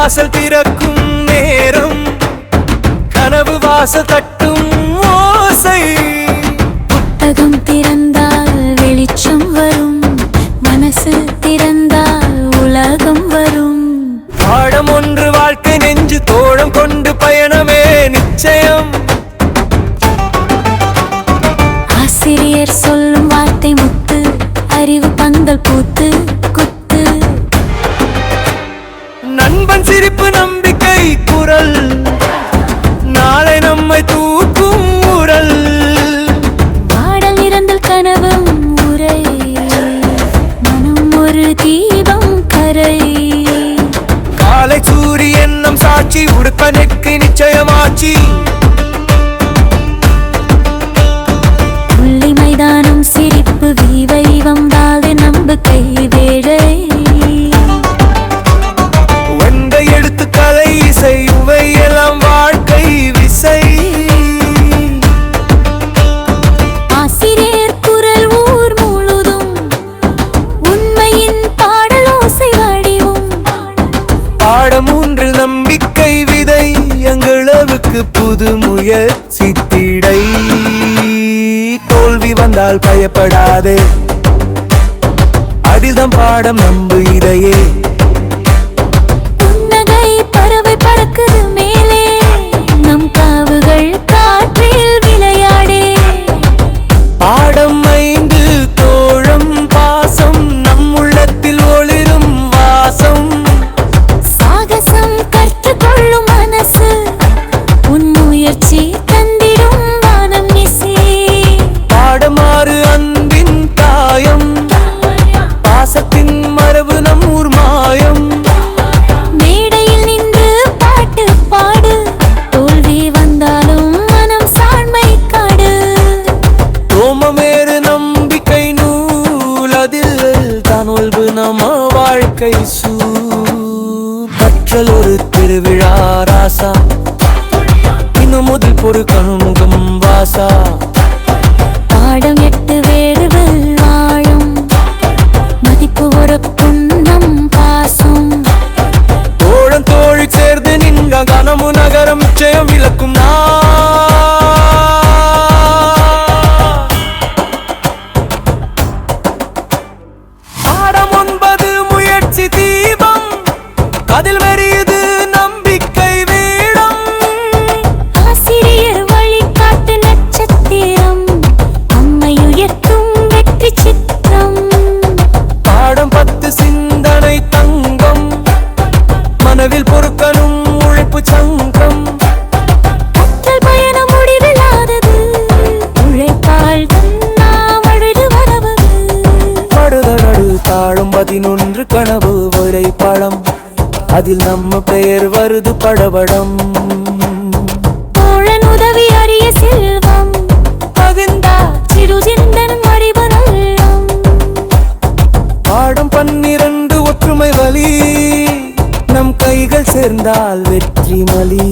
வாசல் திறக்கும் நேரம். கனவு வாசல் தட்டும் ஓசை. புத்தகம் திறந்தால் வெளிச்சம் வரும். மனசு திறந்தால் உலகம் வரும். பாடம் ஒன்று வாழ்க்கை நெஞ்சு தோழம் கொண்டு பயணமே நிச்சயம். ஆசிரியர் சொல்லும் கனவும் உரை மனம் ஒரு தீபம் கரை. காலை சூரியன் நம் சாட்சி உடுப்பனுக்கு நிச்சயமாச்சி. தோல்வி வந்தால் பயப்படாதே. அடிதம் பாடம் நம்பு இதையே. பாடமாறு அன்பின் தாயம் பாசத்தின் மரபு நம் ஊர் மாயம். மேடையில் நின்று பாட்டு பாடு. தோல்வி வந்தாலும் மனம் சாண்மை காடு. ரோமமேறு நம்பிக்கை நூல் அதில் தான் ஒல்பு நம்ம வாழ்க்கை சூ கற்றல் ஒரு திருவிழா ராசா. இன்னும் முதல் பொறு வாசா. தாழும் பதினொன்று கனவு ஒரே பழம். அதில் நம்ம பெயர் வருது படபடம். தோழன் உதவி அறிய செல்வம். பகுந்தா சிறு சிந்தனம் அறிவதல்லம் பாடம் பன்னிரண்டு ஒற்றுமை வழி நம் கைகள் சேர்ந்தால் வெற்றி மலி.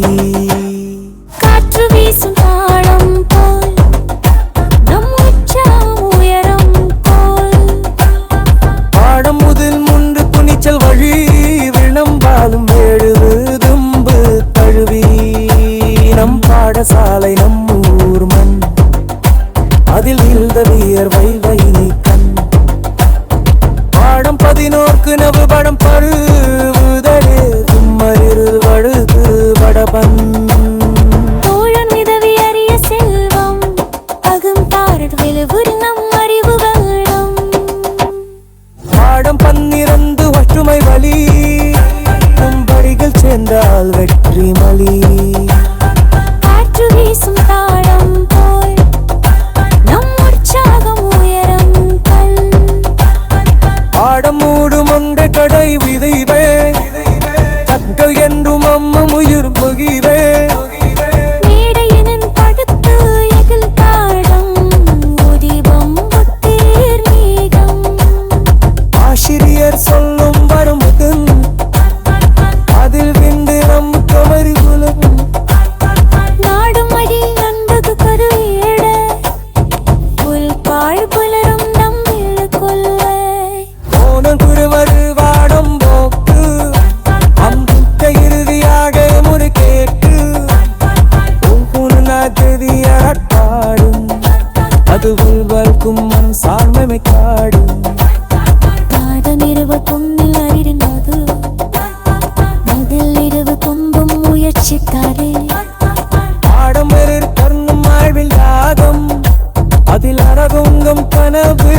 தாழ்மை காடு பாதமிரவு பொண்ணில் அறிந்தது முதல் இரவு கொம்பும் முயற்சிக்காரே ஆடம்பரில் கர்ணம் ஆழ்வில் அதில் அரகுங்கம் கனவு